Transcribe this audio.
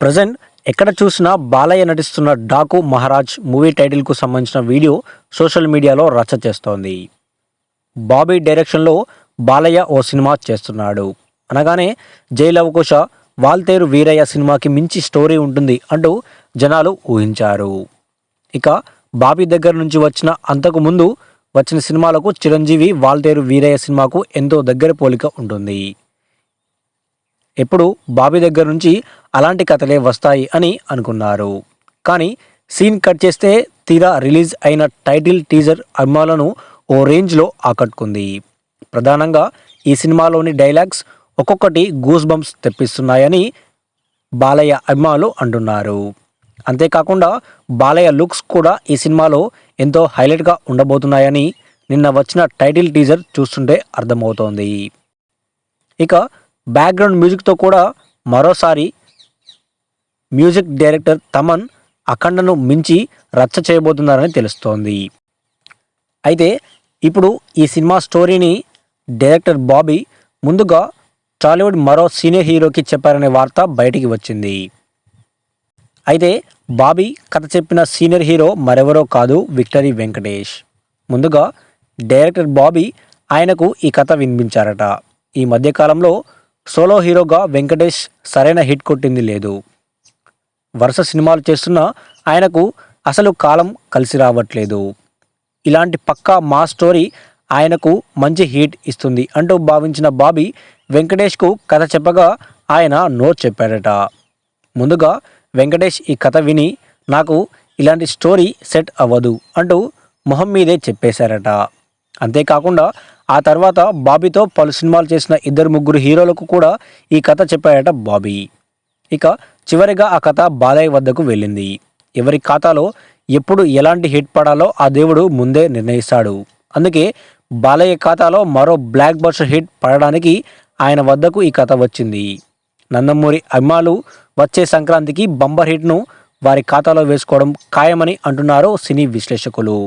Present ఎక్కడ చూసినా బాలయ్య నటిస్తున్న డాకు మహారాజ్ మూవీ టైటిల్కు సంబంధించిన వీడియో సోషల్ మీడియాలో రచ్చ చేస్తోంది. బాబీ డైరెక్షన్లో బాలయ్య ఓ సినిమా చేస్తున్నాడు. అనగానే జైలవకుశ వాల్తేరు వీరయ్య సినిమాకి మించి స్టోరీ ఉంటుంది అంటూ జనాలు ఊహించారు. ఇక బాబీ దగ్గర నుంచి వచ్చిన అంతకు ముందు వచ్చిన సినిమాలకు చిరంజీవి వాల్తేరు వీరయ్య సినిమాకు ఎంతో దగ్గర పోలిక ఉంటుంది. ఎప్పుడు బాబీ దగ్గర నుంచి అలాంటి కథలే వస్తాయి అని అనుకున్నారు. కానీ సీన్ కట్ చేస్తే తీరా రిలీజ్ అయిన టైటిల్ టీజర్ అభిమానులను ఓ రేంజ్లో ఆకట్టుకుంది. ప్రధానంగా ఈ సినిమాలోని డైలాగ్స్ ఒక్కొక్కటి గూస్ బంప్స్ తెప్పిస్తున్నాయని బాలయ్య అభిమానులు అంటున్నారు. అంతేకాకుండా బాలయ్య లుక్స్ కూడా ఈ సినిమాలో ఎంతో హైలైట్గా ఉండబోతున్నాయని నిన్న వచ్చిన టైటిల్ టీజర్ చూస్తుంటే అర్థమవుతోంది. ఇక బ్యాక్గ్రౌండ్ మ్యూజిక్తో కూడా మరోసారి మ్యూజిక్ డైరెక్టర్ తమన్ అఖండను మించి రచ్చ చేయబోతున్నారని తెలుస్తోంది. అయితే ఇప్పుడు ఈ సినిమా స్టోరీని డైరెక్టర్ బాబీ ముందుగా టాలీవుడ్ మరో సీనియర్ హీరోకి చెప్పారనే వార్త బయటికి వచ్చింది. అయితే బాబీ కథ చెప్పిన సీనియర్ హీరో మరెవరో కాదు విక్టరీ వెంకటేష్. ముందుగా డైరెక్టర్ బాబీ ఆయనకు ఈ కథ వినిపించారట. ఈ మధ్యకాలంలో సోలో హీరోగా వెంకటేష్ సరైన హిట్ కొట్టింది లేదు. వరుస సినిమాలు చేస్తున్న ఆయనకు అసలు కాలం కలిసి రావట్లేదు. ఇలాంటి పక్కా మా స్టోరీ ఆయనకు మంచి హీట్ ఇస్తుంది అంటూ భావించిన బాబీ వెంకటేష్కు కథ చెప్పగా ఆయన నో చెప్పాడట. ముందుగా వెంకటేష్ ఈ కథ విని నాకు ఇలాంటి స్టోరీ సెట్ అవ్వదు అంటూ మొహం మీదే చెప్పేశారట. అంతేకాకుండా ఆ తర్వాత బాబీతో పలు సినిమాలు చేసిన ఇద్దరు ముగ్గురు హీరోలకు కూడా ఈ కథ చెప్పాడట బాబీ. ఇక చివరిగా ఆ కథ బాలయ్య వద్దకు వెళ్ళింది. ఎవరి ఖాతాలో ఎప్పుడు ఎలాంటి హిట్ పడాలో ఆ దేవుడు ముందే నిర్ణయిస్తాడు. అందుకే బాలయ్య ఖాతాలో మరో బ్లాక్ బస్టర్ హిట్ పడడానికి ఆయన వద్దకు ఈ కథ వచ్చింది. నందమూరి అభిమానులు వచ్చే సంక్రాంతికి బంబర్ హిట్ను వారి ఖాతాలో వేసుకోవడం ఖాయమని అంటున్నారు సినీ విశ్లేషకులు.